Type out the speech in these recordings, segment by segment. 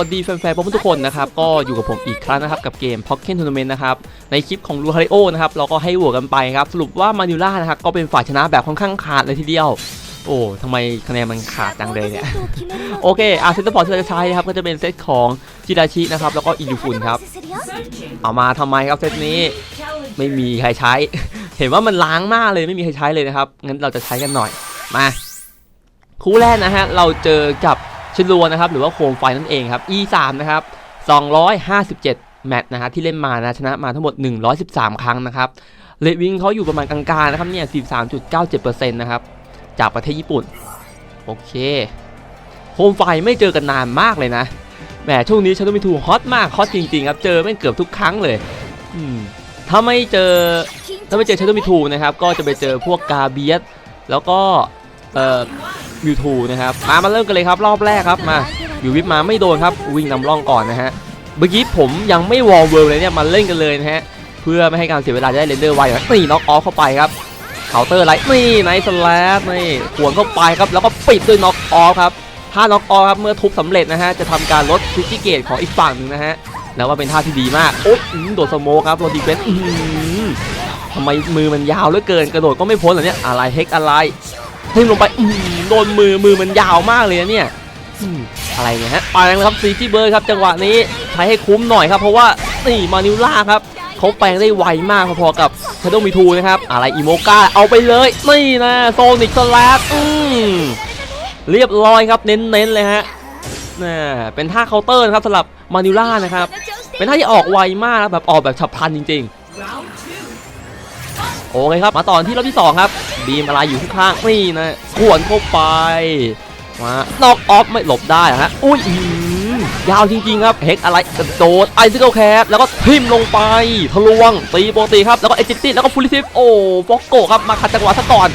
วัสดีแฟนๆพวกทุกคนนะครับ ก็อยู่กับผมอีกครั้งนะครับกับเกม Pocket Tournament นะครับ ในคลิปของลูฮาริโอนะครับ เราก็ให้โหวกันไปครับ สรุปว่ามานิล่านะครับ ก็เป็นฝ่ายชนะแบบค่อนข้างขาดเลยทีเดียว โอ้ทำไมคะแนนมันขาดจังเลยเนี่ย โอเคอะเซนตพอร์ตที่เราจะใช้นะครับ ก็จะเป็นเซตของจิราชินะครับ แล้วก็อิลูฟุนครับ เอามาทำไมครับเซตนี้ ไม่มีใครใช้ เห็นว่ามันล้างมากเลยไม่มีใครใช้เลยนะครับ งั้นเราจะใช้กันหน่อย มา คู่แรกนะฮะ เราเจอกับ ชลัวนะครับหรือว่าโคมไฟนั่นเองครับ E3 นะครับ257 แมตช์นะฮะที่เล่นมานะชนะมาทั้งหมด 113 ครั้งนะครับเลดวิงเขาอยู่ประมาณกลางๆนะครับเนี่ย43.97%นะครับจากประเทศญี่ปุ่น โอเคโคมไฟไม่เจอกันนานมากเลยนะแหมช่วงนี้ชาโดมิทูฮอตมากฮอตจริงๆครับเจอไม่เกือบทุกครั้งเลยอืมถ้าไม่เจอถ้าไม่เจอชาโดมิทูนะครับก็จะไปเจอพวกกาเบียสแล้วก็เอ่อ มิวทูนะครับมามาเริ่มกันเลยครับรอบแรกครับมาอยู่วิปมาไม่โดนครับวิ่งนำร่องก่อนนะฮะเมื่อกี้ผมยังไม่วอร์มเวิร์เลยเนี่ยมาเล่นกันเลยนะฮะเพื่อไม่ให้การเสียเวลาจะได้เรนเดอร์ไวนะนี่น็อกออฟเข้าไปครับเคาน์เตอร์ไลท์นี่ไนท์สแลปนี่ขวนเข้าไปครับแล้วก็ปิดด้วยน็อกออฟครับถ้าน็อกออฟครับเมื่อทุบสำเร็จนะฮะจะทำการลดฟิจิเกตของอีกฝั่งหนึ่งนะฮะแล้วว่าเป็นท่าที่ดีมากโอ๊ยโดดสโมกครับโดนดีเฟนส์อื้อหือทำไมมือมันยาวเหลือเกินกระโดดก็ไม่พ้นเหรอเนี่ยอะไรเฮกอะไร ทิ่มลงไปอืโดนมือมือมันยาวมากเลยนะเนี่ยอะไรเนี่ยฮะไปแล้วครับซีจีเบิร์ครับจังหวะนี้ใช้ให้คุ้มหน่อยครับเพราะว่านี่มานิวล่าครับเขาแปลงได้ไวมากพอๆกับชาโดมิทูนะครับอะไรอีโมกาเอาไปเลยนี่นะโซนิกสแลปอืมเรียบร้อยครับเน้นๆเลยฮะน่เป็นท่าเคาน์เตอร์นะครับสำหรับมานิล่านะครับเป็นท่าที่ออกไวมากนะแบบออกแบบฉับพลันจริง ๆ โอเคครับมาต่อที่รอบที่ 2 ครับ บีมอะไรอยู่ข้างนี่นะขวนเข้าไปมานอกออฟไม่หลบได้ฮะอุ้ยยาวจริงๆครับเฮกอะไรกระโดดไอซิเคิลแคปแล้วก็ทิมลงไปทะลวงตีโปตีครับแล้วก็เอจิตี้แล้วก็ฟูลิซิฟโอ้ฟอกโกครับมาขัดจังหวะซะก่อน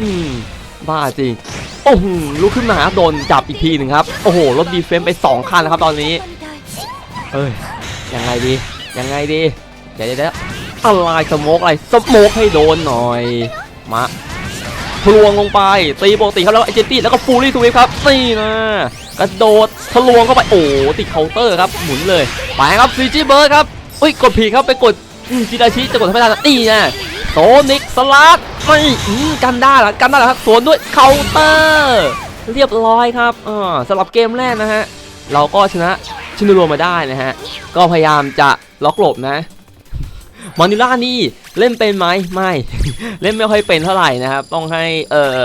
อืมบ้าจริงโอ้โหลุกขึ้นมาโดนจับอีกทีหนึ่งครับ โอ้โหรถดีเฟนส์ไป 2 คันแล้วครับตอนนี้ เอ้ยยังไงดียังไงดีเดี๋ยวเดี๋ยวอะไรสโมกอะไรสโมกให้โดนหน่อย มาทะลวงลงไปตีปกติครับแล้วก็เอเจนตี้แล้วก็ฟูลี่สวิฟครับนี่นะกระโดดทะลวงเข้าไปโอ้ติดเคาน์เตอร์ครับหมุนเลยไปครับซีจีเบิร์ดครับอุ้ยกดผิดครับไปกดจิราชิจะกดทำไม่ได้นะนี่นะโซนิกสลัดไม่กันได้ละกันได้ละครับสวนด้วยเคาน์เตอร์เรียบร้อยครับอ่าสำหรับเกมแรกนะฮะเราก็ชนะชินโรมาได้นะฮะก็พยายามจะล็อกหลบนะ มานิล่านี่เล่นเป็นไหมไม่ เล่นไม่ค่อยเป็นเท่าไหร่นะครับ ต้องให้เอ่อ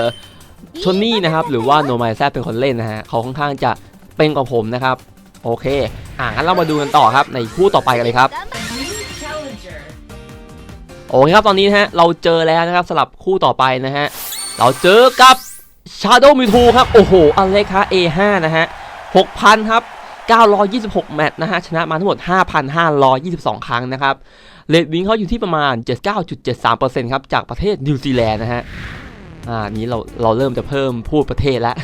ชนนี่นะครับ หรือว่าโนมายแซเป็นคนเล่นนะฮะเขาค่อนข้างจะเป็นกว่าผมนะครับ โอเค อะงั้นเรามาดูกันต่อครับ ในคู่ต่อไปกันเลยครับ โอเคครับตอนนี้นะฮะเราเจอแล้วนะครับสำหรับคู่ต่อไปนะฮะเราเจอกับ Shadow Mewtwo ครับ โอ้โหอเล็กฮะ A5 นะฮะ6,000 ครับ 926 แมตช์นะฮะ ชนะมาทั้งหมด 5,522 ครั้งนะครับ เลดวิงเขาอยู่ที่ประมาณ 79.73%ครับจากประเทศนิวซีแลนด์นะฮะอ่านี้เราเราเริ่มจะเพิ่มพูดประเทศแล้ว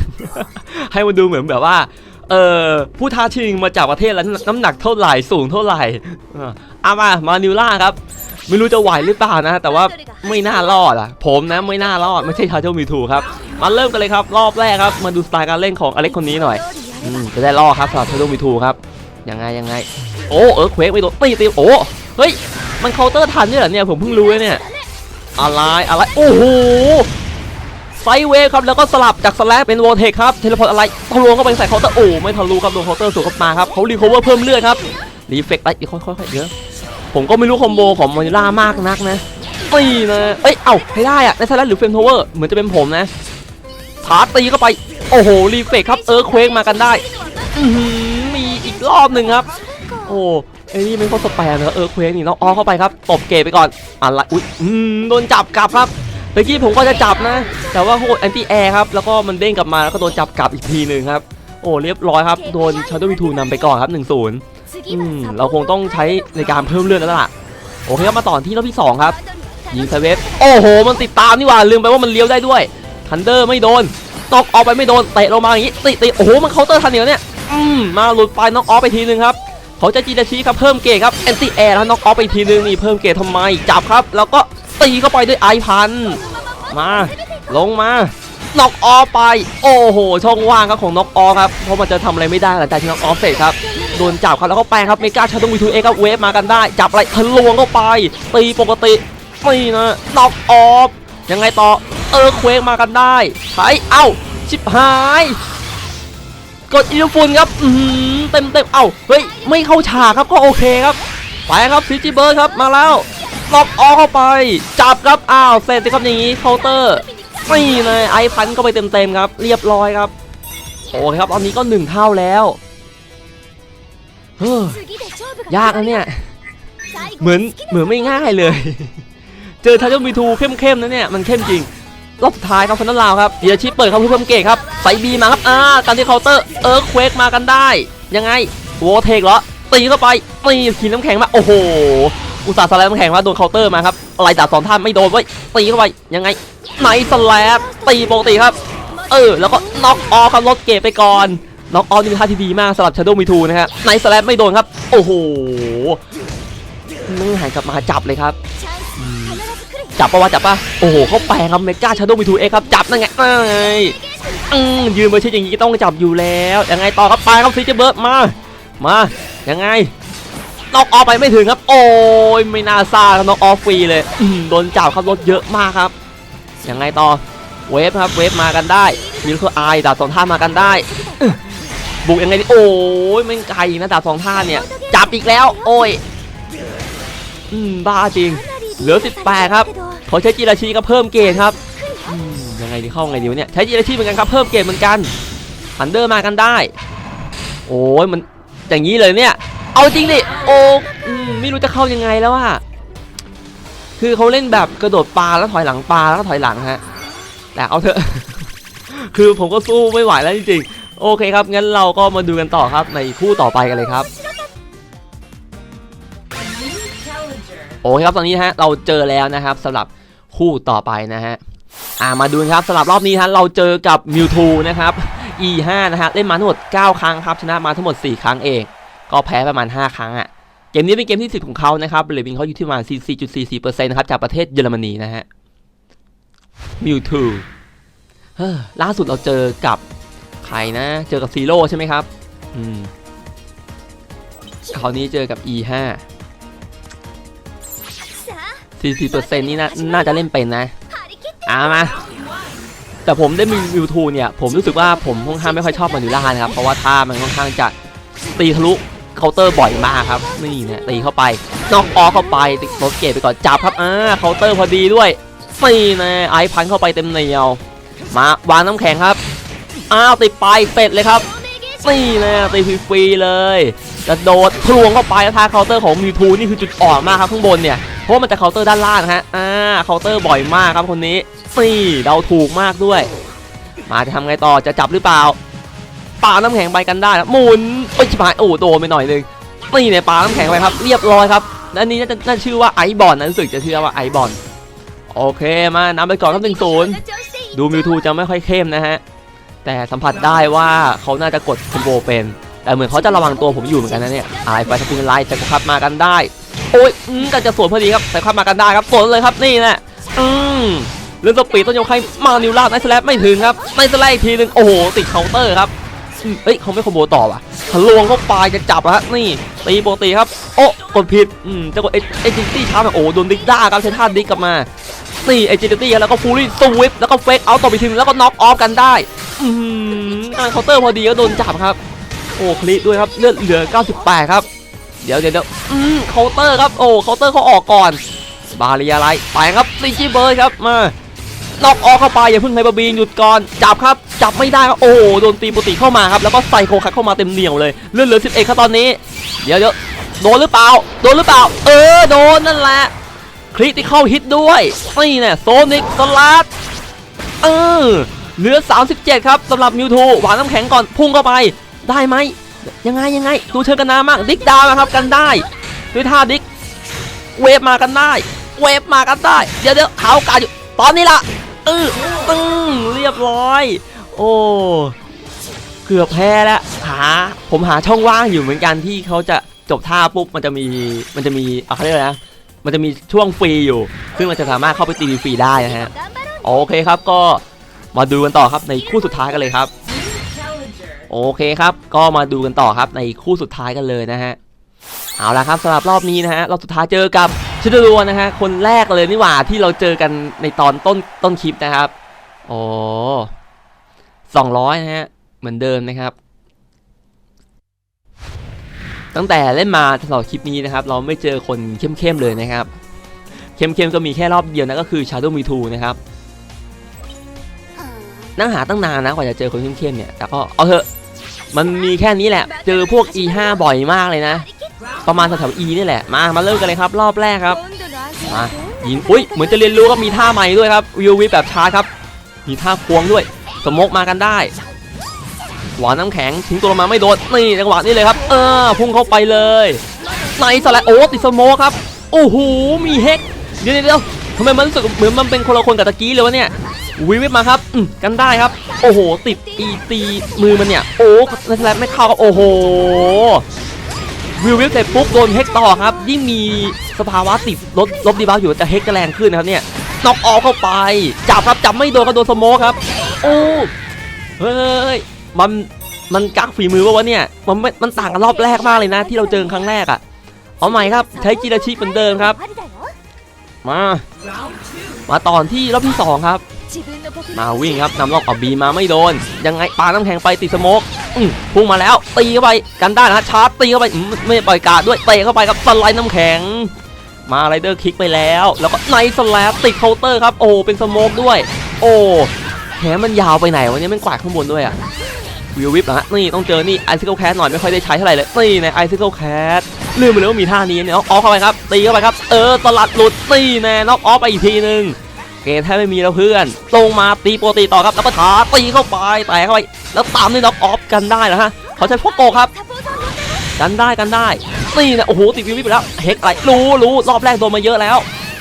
ให้มันดูเหมือนแบบว่าเออผู้ท้าชิงมาจากประเทศแล้วน้ำหนักเท่าไหร่สูงเท่าไหร่อ่าเอามามานิวล่าครับ ไม่รู้จะไหวหรือเปล่านะ แต่ว่าไม่น่ารอดอะ ผมนะไม่น่ารอดไม่ใช่ชาโจมิทูครับ มาเริ่มกันเลยครับ รอบแรกครับ มาดูสไตล์การเล่นของอเล็กคนนี้หน่อยอจะได้รอดครับสำหรับชาโจมิทูครับยังไงยังไง โอ้เออเควกไม่โดนตีตีโอ้เฮ้ย มันเคาน์เตอร์ทันด้วยเหรอเนี่ยผมเพิ่งรู้เลยเนี่ยอะไรอะไรโอ้โหไซเวฟครับแล้วก็สลับจากสแลปเป็นโวเทคครับเทเลพอร์ตอะไรทะลวงเข้าไปใส่เคาน์เตอร์โอ้ไม่ทะลุครับโดนเคาน์เตอร์สวนเข้ามาครับเขารีคอเวอร์เพิ่มเลือดครับรีเฟกต์ไอ้ค่อยๆเยอะผมก็ไม่รู้คอมโบของมอนิล่ามากนักนะตีนะเอ้ยเอ้าให้ได้อะในสแลปหรือเฟรมโทเวอร์เหมือนจะเป็นผมนะถาตีเข้าไปโอ้โหรีเฟกต์ครับเออเควกมากันได้มีอีกรอบหนึ่งครับ โอ้ ไอ้นี่เป็นข้อสแปรเนอะเออเควกนี่น้องอ้อเข้าไปครับตบเกตไปก่อนอะไรอุ้ยอืมโดนจับกลับครับเมื่อกี้ผมก็จะจับนะ แต่ว่าโคตรแอนตี้แอร์ครับแล้วก็มันเด้งกลับมาแล้วก็โดนจับกลับอีกทีหนึ่งครับโอ้เรียบร้อยครับโดนชาร์ดวิทูนำไปก่อนครับ1-0อืมเราคงต้องใช้ในการเพิ่มเลือดแล้วล่ะโอเคครับมาต่อที่รอบที่2ครับยิงสเวฟโอ้โห มันติดตามนี่หว่าลืมไปว่ามันเลี้ยวได้ด้วยทันเดอร์ไม่โดนตอกออกไปไม่โดนเตะลงมาอย่างนี้ติติโอ้โหมันเคาน์เตอร์ทันเหนียวเนี่ยอืมมาหลุดไปน็อกออฟไปทีนึงครับ เขาจะจีดาชีครับเพิ่มเกตครับแอนตี้แอร์แล้วน็อกออฟไปทีนึงนี่เพิ่มเกตทำไมจับครับ แล้วก็ตีเข้าไปด้วยไอพันมาลงมาน็อกออฟไป โอ้โห ช่องว่างครับของน็อกออฟครับ เพราะมันจะทำอะไรไม่ได้หลังจากที่น็อกออฟเสร็จครับ โดนจับครับแล้วก็แปลงครับ เมกาชาร์ดวีทูเอ็กครับเวฟมากันได้ จับอะไรทะลวงเข้าไป ตีปกตินี่นะน็อกออฟยังไงต่อ เออเควกมากันได้ไปเอ้า ชิบหาย กดอิลูฟุนครับ อืม เต็มเต็มเอ้าเฮ้ยไม่เข้าฉากครับก็โอเคครับไปครับซิจิเบิร์ดครับมาแล้วล็อกออเข้าไป จับครับอ้าวเสร็จสิครับอย่างนี้เคาน์เตอร์นี่เลยไอพันก็ไปเต็มๆครับ เรียบร้อยครับโอเคครับตอนนี้ก็หนึ่งเท่าแล้วเฮ้อยากนะเนี่ยเหมือนเหมือนไม่ง่ายเลย เจอทาโยมิทูเข้มๆนะเนี่ยมันเข้มจริงรอบสุดท้ายครับฟันนัลลาวครับเดียชิปเปิดครับเพื่อเพิ่มเกตครับใส่บีมาครับอ่าการที่เคาน์เตอร์เอิร์เควกมากันได้ ยังไงโวเทกเหรอตีเข้าไปตีขีดน้ำแข็งมา โอ้โห อุตส่าห์สไลด์น้ำแข็งมาโดนเคาน์เตอร์มาครับอะไรดาบสองท่านไม่โดนเว้ยตีเข้าไปยังไงไนสแลบตีปกติครับ เออ แล้วก็น็อกออครับลดเกตไปก่อนน็อกออนี่เป็นท่าที่ดีมากสำหรับชาโดว์มีทูนะฮะไนสแลบไม่โดนครับ โอ้โหนั่งหันกลับมาจับเลยครับ จับปะวะจับปะโอ้โหเขาแปลงครับเมกาชาโดว์มีทูเอ็กครับจับนั่นไงเอ้ย อืมยืนมาเช่นอย่างนี้ก็ต้องจับอยู่แล้วยังไงต่อครับไปครับซีเจเบิร์ดมา มายังไงน็อกออฟไปไม่ถึงครับ โอ้ยไม่น่าซ่าครับน็อกออฟฟรีเลยอืมโดนจับครับรถเยอะมากครับยังไงต่อเวฟครับเวฟมากันได้มีลูกไอดาบสองท่ามากันได้บุกยังไงดิโอ้ยแม่งไกลนะดาบสองท่าเนี่ย จับอีกแล้ว โอ้ยอืมบ้าจริง เหลือ 18 ครับขาใช้จีราชีก็เพิ่มเกณฑ์ครับ ดีเข้าไงดีวะเนี่ยใช้จีราชีเหมือนกันครับเพิ่มเกณฑ์เหมือนกันฮันเดอร์มากันได้ โอ้ยมันอย่างนี้เลยเนี่ย เอาจริงดิโอ้อืมไม่รู้จะเข้ายังไงแล้วอะคือเขาเล่นแบบกระโดดปลาแล้วถอยหลังปลาแล้วก็ถอยหลังฮะแต่เอาเถอะ คือผมก็สู้ไม่ไหวแล้วจริงๆ โอเคครับ งั้นเราก็มาดูกันต่อครับในคู่ต่อไปกันเลยครับ โอเคครับตอนนี้นะฮะเราเจอแล้วนะครับสำหรับคู่ต่อไปนะฮะ อ่ามาดูนะครับสำหรับรอบนี้ฮะเราเจอกับมิวทูนะครับ E5 นะฮะเล่นมาทั้งหมด 9 ครั้งครับชนะมาทั้งหมด 4 ครั้งเอง ก็แพ้ประมาณ 5 ครั้งอะ่ะเกมนี้เป็นเกมที่10ของเขานะครับเรตติ้งเขาอยู่ที่ประมาณ44.44%นะครับจากประเทศเยอรมนีนะฮะมิวทูเฮ้อล่าสุดเราเจอกับใครนะ เจอกับซีโร่ใช่ไหมครับอืมคราวนี้เจอกับ E5 40%นี่นะน่าจะเล่นเป็นนะ อามาแต่ผมได้มีวิวทูเนี่ยผมรู้สึกว่าผมค่อนข้างไม่ค่อยชอบมานิล่านะครับ เพราะว่าท่ามันค่อนข้างจะตีทะลุเคาน์เตอร์บ่อยมากครับ นี่เนี่ยตีเข้าไปนอกออเข้าไปติดรถเกตไปก่อนจับครับอ่าเคาน์เตอร์พอดีด้วยนี่นะไอพันเข้าไปเต็มเหนียว มาวางน้ำแข็งครับอ้าวติดไปเสร็จเลยครับนี่นะตีฟรีเลยกระโดดทะลวงเข้าไปแล้วท่าเคาน์เตอร์ของมิวทูนี่คือจุดอ่อนมากครับข้างบนเนี่ย เพราะมันจะเคาน์เตอร์ด้านล่างนะฮะอ่าเคาน์เตอร์บ่อยมากครับคนนี้นี่เดาถูกมากด้วย มาจะทำไงต่อจะจับหรือเปล่าปาน้ำแข็งไปกันได้นะหมุนไปชิบหายโอ้โดนไปหน่อยนึงนี่เนี่ยปาน้ำแข็งไปครับ เรียบร้อยครับอันนี้น่าจะน่าชื่อว่าไอบอลนะรู้สึกจะชื่อว่าไอบอลโอเคมานำไปก่อนครับหนึ่งศูนย์ดูมิวทูจะไม่ค่อยเข้มนะฮะแต่สัมผัสได้ว่าเขาน่าจะกดคอมโบเป็น แต่เหมือนเขาจะระวังตัวผมอยู่เหมือนกันนะเนี่ยอะไรไปสกุลไลท์จะขับมากันได้ โอ้ยอืมแต่จะสวนพอดีครับแต่ขับมมากันได้ครับสวนเลยครับนี่แหละอืมเรื่องสปีดต้นยกให้มานิวลาดไนสแลปไม่ถึงครับไนสแลปอีกทีหนึ่งโอ้โหติดเคาน์เตอร์ครับเอ้ยเขาไม่คอมโบต่อว่ะทะลวงเข้าไปจะจับฮะนี่ตีปกติครับ โอ้กดผิดอืมจะกดเอเจิตี้ช้าแบบโอ้โดนดิกด้าครับใช้ท่าดิกกลับมานี่เอจิตี้แล้วก็ฟูรี่สวิปแล้วก็เฟกเอาต่อไปทีนึงแล้วก็น็อกออฟกันได้อืมเคาน์เตอร์พอดีก็โดนจับครับ โอ้คลิด้วยครับเลือดเหลือ 98 ครับ เดี๋ยวเดี๋ยวเดี๋ยวอืมเคาน์เตอร์ครับ โอ้เคาน์เตอร์เขาออกก่อน บาเรียอะไรไปครับซีจีเบิร์ดครับ มานอกออกเข้าไปอย่าเพิ่งไฮบาบีนหยุดก่อน จับครับ จับไม่ได้ครับโอ้โดนตีปกติเข้ามาครับ แล้วก็ใส่โคคัเข้ามาเต็มเหนียวเลยเลือดเหลือ11ครับตอนนี้ เดี๋ยวเดี๋ยวโดนหรือเปล่า โดนหรือเปล่า เออ โดนนั่นแหละ คริติเข้าฮิตด้วยนี่เนี่ยโซนิกสลัดเออเหลือ 37 ครับสำหรับมิวทูหวานน้ำแข็งก่อนพุ่งเข้าไป ได้ไหม ยังไงยังไง ดูเชิงกันนามากดิกดาวนะครับกันได้ ด้วยท่าดิกเวฟมากันได้ เวฟมากันได้ เดี๋ยวเดี๋ยวเขากาอยู่ ตอนนี้ละเออตึ้งเรียบร้อย โอ้เกือบแพ้แล้วหาผมหาช่องว่างอยู่เหมือนกันที่เขาจะจบท่าปุ๊บมันจะมีมันจะมีอะไรยกอะไรนะมันจะมีช่วงฟรีอยู่ ซึ่งมันจะสามารถเข้าไปตีฟรีได้นะฮะโอเคครับก็มาดูกันต่อครับในคู่สุดท้ายกันเลยครับ โอเคครับ ก็มาดูกันต่อครับในคู่สุดท้ายกันเลยนะฮะ เอาละครับสำหรับรอบนี้นะฮะเราสุดท้ายเจอกับชิดรัวนะฮะคนแรกเลยนี่หว่าที่เราเจอกันในตอนต้นต้นคลิปนะครับโอ้สองร้อยนะฮะเหมือนเดิมนะครับ ตั้งแต่เล่นมาตลอดคลิปนี้นะครับ เราไม่เจอคนเข้มๆเลยนะครับ เข้มๆก็มีแค่รอบเดียวนะก็คือ Shadow Me Too นะครับ นั่งหาตั้งนานนะกว่าจะเจอคนเข้มๆเนี่ยแต่ก็เอาเถอะมันมีแค่นี้แหละ เจอพวก E5 บ่อยมากเลยนะ ประมาณแถวๆ E นี่แหละ มา มาเริ่มกันเลยครับ รอบแรกครับ มายิง อุ้ย เหมือนจะเรียนรู้ครับมีท่าใหม่ด้วยครับ วิววิแบบชาร์ครับ มีท่าควงด้วย สมกมากันได้ หวานน้ำแข็งทิ้งตัวมาไม่โดน นี่จังหวะนี้เลยครับ เออ พุ่งเข้าไปเลย ในสไลด์โอ้ติดสมกครับ โอ้โห มีเฮก เดี๋ยวเดี๋ยวทำไมมันรู้สึกเหมือนมันเป็นคนละคนกับตะกี้เลยวะเนี่ย วิววิบมาครับอืมกันได้ครับ โอ้โห ติดอีตีมือมันเนี่ย โอ้ในสไลด์ไม่เข้าครับโอ้โห วิววิบเสร็จปุ๊บโดนเฮกต่อครับ ยิ่งมีสภาวะติดลดลบดีบัฟอยู่แต่เฮกจะแรงขึ้นนะครับเนี่ยน็อกออกเข้าไป จับครับจับไม่โดนก็โดนสโมกครับ โอ้ เฮ้ย มันมันกักฝีมือวะวะเนี่ย มันมันต่างกันรอบแรกมากเลยนะ ที่เราเจอครั้งแรกอะ่ะ เอาใหม่ครับ ใช้จิราชิเหมือนเดิมครับ มา มาตอนที่รอบที่สองครับ มาวิ่งครับนำล็อกออกบีมาไม่โดน ยังไงปาน้ำแข็งไปติดสโมกอืมพุ่งมาแล้ว ตีเข้าไปกันได้นะชาร์จตีเข้าไปอืมไม่ปล่อยการดด้วยเตะเข้าไปครับสไลด์น้ำแข็ง มาไรเดอร์คิกไปแล้ว แล้วก็ไนท์สแลปติดเคาน์เตอร์ครับโอ้เป็นสโมกด้วย โอ้แขนมันยาวไปไหนวะเนี่ยมันกวาดข้างบนด้วยอะวิววิปนะฮะนี่ต้องเจอนี่ไอซิเคิลแคทหน่อยไม่ค่อยได้ใช้เท่าไหร่เลยนี่ในไอซิเคิลแคทลืมไปเลยว่ามีท่านี้เนี่ยน็อกออฟเข้าไปครับตีเข้าไปครับเออตลัดหลุดนี่แน่น็อกออฟไปอีกทีนึง เกมแทบไม่มีแล้วเพื่อน ลงมาตีโปรตีต่อครับแล้วก็ท้าตีเข้าไปแตะเข้าไปแล้วตามด้วยน็อกออฟกันได้นะฮะเขาใช้พวกโกครับกันได้กันได้นี่นะโอ้โหติดวิววิไปแล้วเฮกอะไรรู้รู้รอบแรกโดนมาเยอะแล้ว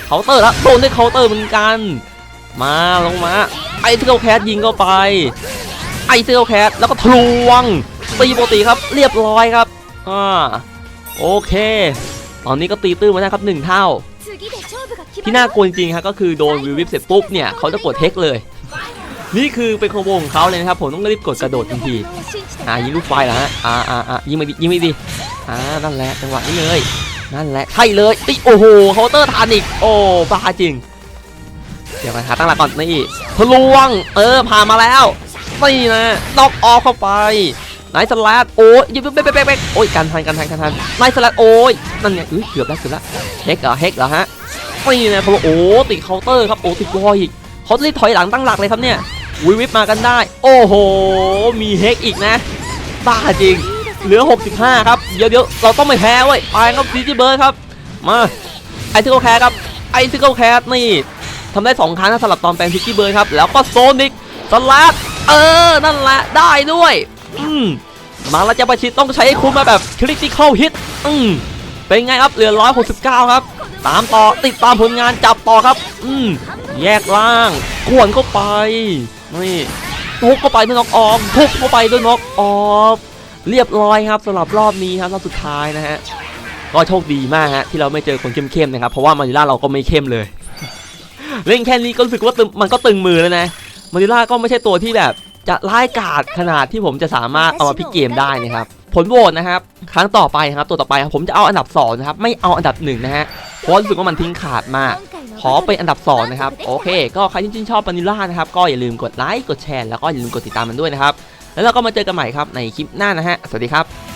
เคาน์เตอร์แล้วโดนด้วยเคาน์เตอร์เหมือนกัน มาลงมา ไอเทลแคทยิงเข้าไป ไอเทลแคทแล้วก็ทลวงตีโปรตีครับเรียบร้อยครับอ่าโอเค ตอนนี้ก็ตีตื้นมาได้ครับหนึ่งเท่า ที่น่ากลัวจริงๆครับก็คือโดนวิววิปเสร็จปุ๊บเนี่ยเขาจะกดเทคเลย นี่คือเป็นคอมโบของเขาเลยนะครับผมต้องรีบกดกระโดดทันทีอ่ายิงลูกไฟเหรอฮะอ่าอ่าอ่ายิงไม่ดียิงไม่ดีอ่านั่นแหละจังหวะนี้เลยนั่นแหละใช่เลยติโอ้โหเคาน์เตอร์ทานอีกโอ้บ้าจริง เดี๋ยวไปหาตั้งหลักก่อนนี่ทะลวงเออผ่านมาแล้วนี่นะน็อกออฟเข้าไปไนท์สลัดโอ้ยยิงเป๊ะเป๊ะเป๊ะโอ้ยกันทันกันทันกันทันไนท์สลัดโอ้ยนั่นไงเกือบแล้วเกือบแล้วเฮกเหรอเฮกเหรอฮะ นี่นะเขาบอกโอ้ติดเคาน์เตอร์ครับโอ้ติดวอยอีกเขารีบถอยหลังตั้งหลักเลยครับเนี่ยวิวิปมากันได้ โอ้โห มีเฮกอีกนะบ้าจริง เหลือ 65 ครับ เดี๋ยวเดี๋ยวเราต้องไม่แพ้เว้ยไปครับซีจีเบิร์ดครับ มาไอซิเคิลแคร์ครับไอซิเคิลแคร์นี่ทำได้ 2 ครั้งนะสำหรับตอนแปลงซิกี้เบิร์ดครับ แล้วก็โซนิกสลัดเออ นั่นแหละได้ด้วย อืมมาแล้วจะประชิดต้องใช้คุ้มมาแบบคริติคอลฮิตอืม เป็นไงครับเหลือ 169 ครับ ตามต่อติดตามผลงานจับต่อครับ อืมแยกล่างขวนเข้าไปนี่ทุบเข้าไปด้วยน็อกออฟทุบเข้าไปด้วยน็อกออฟเรียบร้อยครับสำหรับรอบนี้ครับรอบสุดท้ายนะฮะก็โชคดีมากฮะที่เราไม่เจอคนเข้มๆนะครับเพราะว่ามาริล่าเราก็ไม่เข้มเลย เล่นแค่นี้ก็รู้สึกว่ามันก็ตึงมือแล้วนะมาริล่าก็ไม่ใช่ตัวที่แบบจะร้ายกาจขนาดที่ผมจะสามารถเอามาพิกเกมได้นะครับ ผลโหวตนะครับ ครั้งต่อไปครับตัวต่อไปครับผมจะเอาอันดับสองนะครับไม่เอาอันดับหนึ่งนะฮะเพราะรู้สึกว่ามันทิ้งขาดมาก ขอเป็นอันดับ2นะครับโอเค ก็ใครที่ชื่นชอบปานิล่านะครับก็อย่าลืมกดไลค์กดแชร์แล้วก็อย่าลืมกดติดตามมันด้วยนะครับแล้วเราก็มาเจอกันใหม่ครับในคลิปหน้านะฮะสวัสดีครับ